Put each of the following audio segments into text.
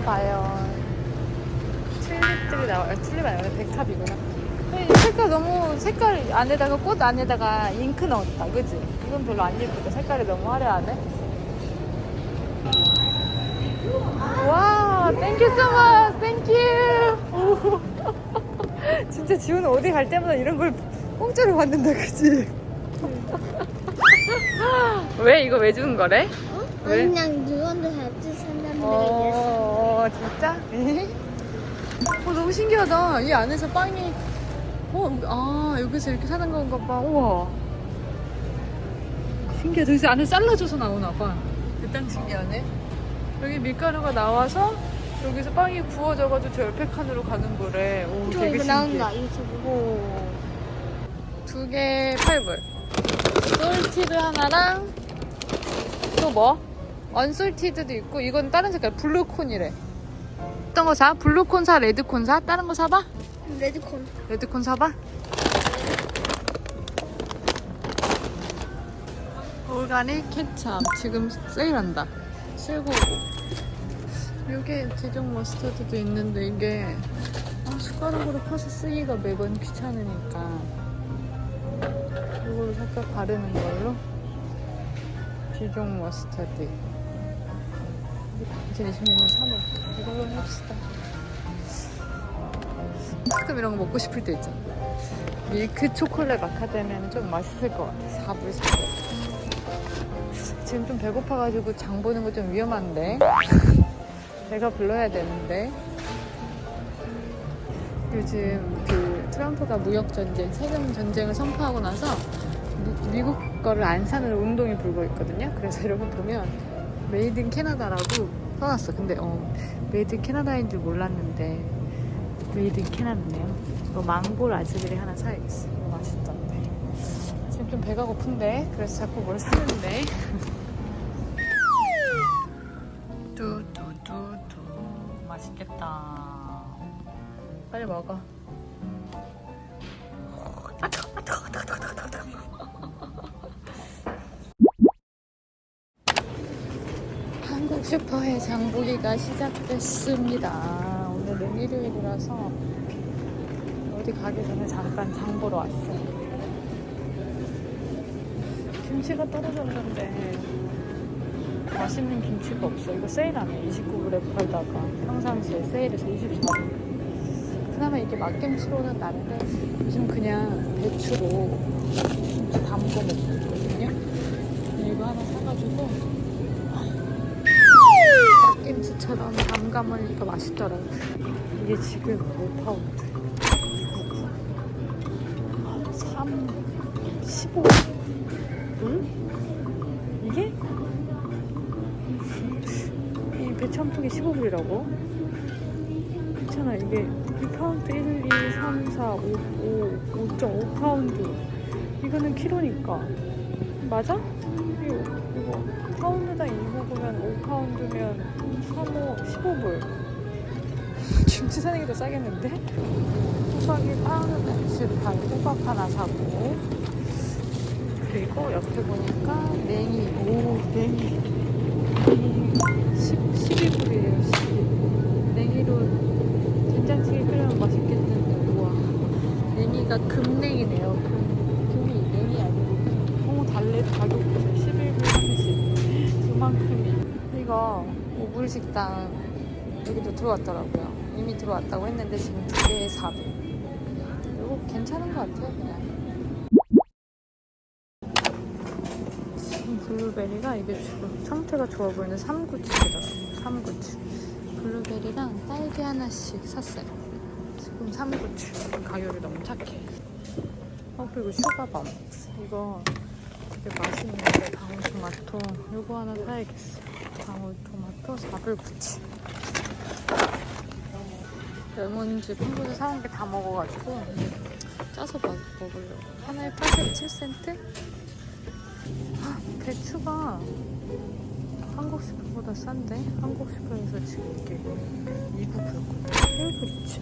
봐요. 튤립들이 나와요. 아, 튤립 아니고 백합이구나. 네, 색깔 너무 색깔 안에다가 꽃 안에다가 잉크 넣었다, 그지? 이건 별로 안 예쁘다. 색깔이 너무 화려하네. 와, 땡큐 so 땡큐. 진짜 지훈은 어디 갈 때마다 이런 걸 공짜로 받는다, 그지? 왜 이거 왜 주는 거래? 어? 왜? 그냥 누군가 같이 산다는 어. 얘기했어. 어, 진짜? 어, 너무 신기하다. 이 안에서 빵이, 어, 아, 여기서 이렇게 사는 건가 봐. 우와. 신기하다. 여기서 안에 잘라줘서 나오나 봐. 일단 신기하네. 여기 밀가루가 나와서 여기서 빵이 구워져가지고 저 옆에 칸으로 가는 거래. 오, 저 되게 이거 신기해. 나온다 유튜브. 오. 두개 8불. 솔티드 하나랑 또 뭐? 언솔티드도 있고 이건 다른 색깔 블루콘이래. 어떤 거 사? 블루콘 사? 레드콘 사? 다른 거 사봐? 레드콘. 레드콘 사봐? 오가닉 케찹 지금 세일한다. 799. 이게 제종 머스터드도 있는데 이게 아, 숟가락으로 퍼서 쓰기가 매번 귀찮으니까 이걸로 살짝 바르는 걸로 디종 머스터드 2026년 3월. 이걸로 해봅시다. 가끔 이런 거 먹고 싶을 때 있잖아. 밀크 초콜릿 마카데미아는 좀 맛있을 것 같아. 4불 4불. 지금 좀 배고파가지고 장 보는 거 좀 위험한데? 내가 불러야 되는데? 요즘 그 트럼프가 무역 전쟁, 세금 전쟁을 선포하고 나서 미, 미국 거를 안 사는 운동이 불고 있거든요. 그래서 여러분 보면 메이드 인 캐나다라고 써놨어. 근데 어 메이드 인 캐나다인 줄 몰랐는데 메이드 인 캐나다네요. 이거 망고 라즈베리 하나 사야겠어. 이거 맛있던데. 지금 좀 배가 고픈데 그래서 자꾸 뭘 사는데. 한국 슈퍼의 장보기가 시작됐습니다. 오늘은 일요일이라서 어디 가기 전에 잠깐 장 보러 왔어요. 김치가 떨어졌는데 맛있는 김치가 없어. 이거 세일하네. 29불에 팔다가 평상시에 세일해서 24불. 그나마 이게 막김치로는 나는데 요즘 그냥 배추로 김치 담궈. 근데 이거 하나 사가지고 막김치처럼 담가 먹으니까 맛있더라고. 이게 지금 5파운드. 3, 15. 응? 이게? 이 통에 15불이라고? 괜찮아 이게 2파운드 1, 2, 3, 4, 5, 5, 5.5파운드 이거는 키로니까 맞아? 이거, 파운드당 2 먹으면 5파운드면 3, 5, 15불 김치 사는 게 더 싸겠는데? 호박이 빵, 주파 호박 하나 사고 그리고 옆에 보니까 냉이 냉이 10, 12불이에요 12 냉이로 된장찌개 끓이면 맛있겠는데 우와 냉이가 금냉이네요 금, 금이 냉이 아니고 오 달래 가격 보세요 11불 30 그만큼이 이거 오불 식당 여기도 들어왔더라고요. 이미 들어왔다고 했는데 지금 두 개에 4불 이거 괜찮은 것 같아요 그냥. 지금 블루베리가 이게 지금 상태가 좋아 보이는 397이더라고요. 397 블루베리랑 딸기 하나씩 샀어요. 지금 397 가격이 너무 착해. 어 그리고 슈가밤 이거 되게 맛있는데 방울토마토. 이거 하나 사야겠어 방울토마토 4불 97 레몬즙 한 곳에 사온 게 다 먹어가지고 짜서 먹, 먹으려고. 하나에 87센트? 배추가 한국 슈퍼보다 싼데? 한국 슈퍼에서 지금 이게 2부 불거든 1불 있지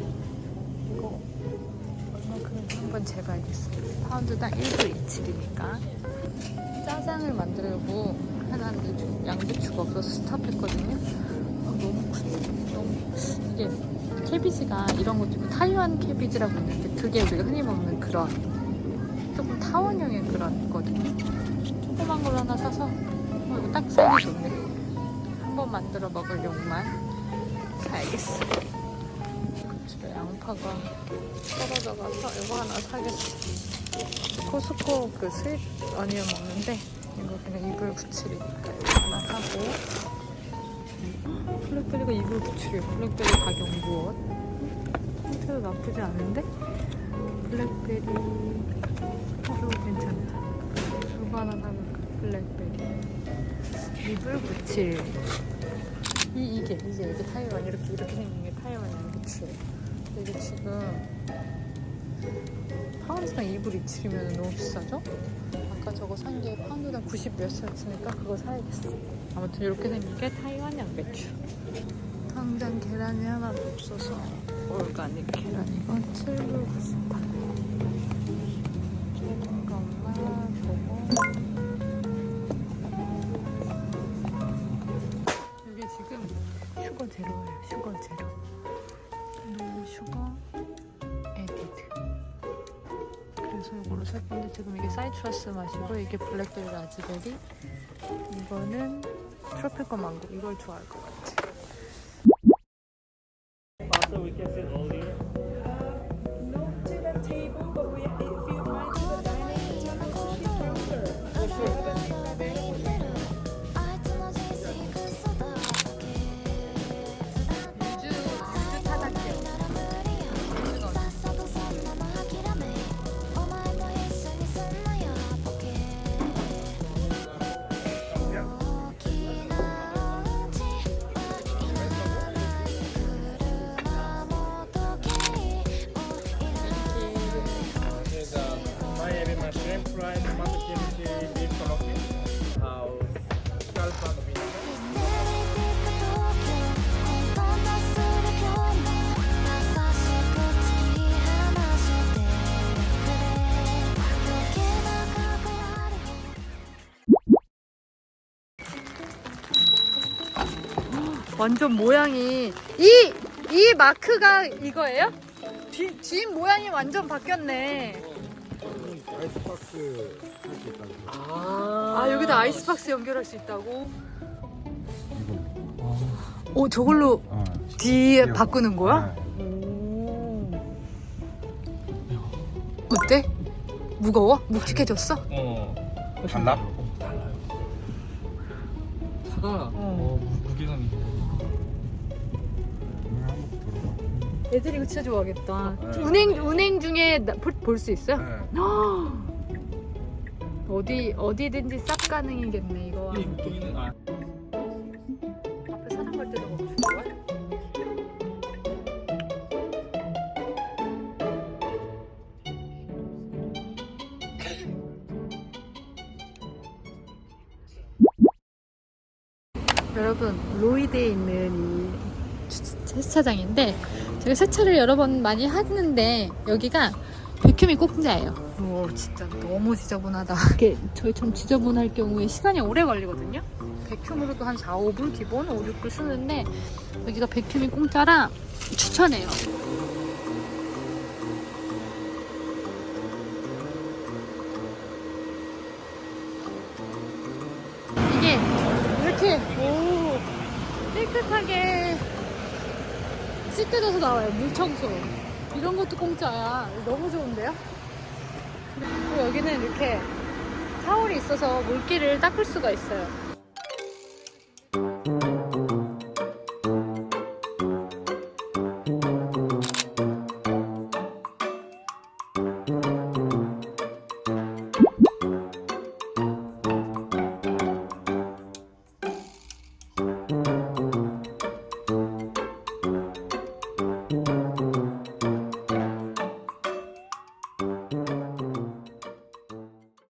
이거 얼마큼인지 한번 재봐야겠어요 파운드당 1불 27이니까 짜장을 만들려고 지금 양배추가 없어서 스탑했거든요 아, 너무 크네 너무 이게 캐비지가 이런 것도 있고 타이완 캐비지라고 있는데 그게 우리가 흔히 먹는 그런 조금 타원형의 그런 거거든요. 조그만 걸 하나 사서 어, 이거 딱 사기 좋네. 한번 만들어 먹을 용만 사야겠어. 집에 양파가 떨어져가서 이거 하나 사겠어. 코스코 그 스윗 어니언 먹는데 이거 그냥 이불 붙이니까 하나 사고. 블랙베리가 이불 붙이래. 블랙베리 박용무엇? 상태도 나쁘지 않은데? 블랙베리 이거 괜찮다. 사볼까? 블랙베리. 이불 붙일. 이 이게. 이게 이게 타이완. 이렇게 이렇게 생긴 게 타이완 이불 붙일 이게 지금 파운드당 이불 이틀이면 너무 비싸죠? 아까 저거 산 게 파운드당 90몇 살였으니까 그거 사야겠어. 아무튼 이렇게 생긴 게 타이완 양배추. 당장 계란이 하나도 없어서 올가닉 계란 이건 7불 98. 잠깐만 보고. 이게 지금 슈거 제로예요. 슈거 제로. 노 슈거 이거를 살 건데 지금 이게 사이트러스 맛이고 이게 블랙베리 라즈베리 이거는 트로피컬 망고 이걸 좋아할 것 같아 Uh. 완전 모양이 이! 이 마크가 이거예요? 뒤, 뒷 모양이 완전 바뀌었네 아이스박스 할 수 있다고. 아 여기다 아이스박스 연결할 수 있다고? 오 저걸로 어. 뒤에. 바꾸는 거야? 네. 오. 어때? 무거워? 묵직해졌어? 어. 달라? 달라요. 차가 어, 애들이 이거 진짜 좋아하겠다. 네. 운행 운행 중에 볼 수 있어요? 네. 어디 어디든지 싹 가능이겠네 이거. 이아 앞에 사람 갈 때도 멈추는 거야? 여러분 로이드에 있는 이 주- 세차장인데 제가 세차를 여러 번 많이 하는데 여기가 백큐미 공짜예요. 오 진짜 너무 지저분하다. 이게 저희처럼 지저분할 경우에 시간이 오래 걸리거든요. 백큐으로도 한 4, 5분 기본 5, 6분 쓰는데 여기가 백큐미 공짜라 추천해요. 씻겨져서 나와요. 물청소. 이런 것도 공짜야. 너무 좋은데요? 그리고 여기는 이렇게 타올이 있어서 물기를 닦을 수가 있어요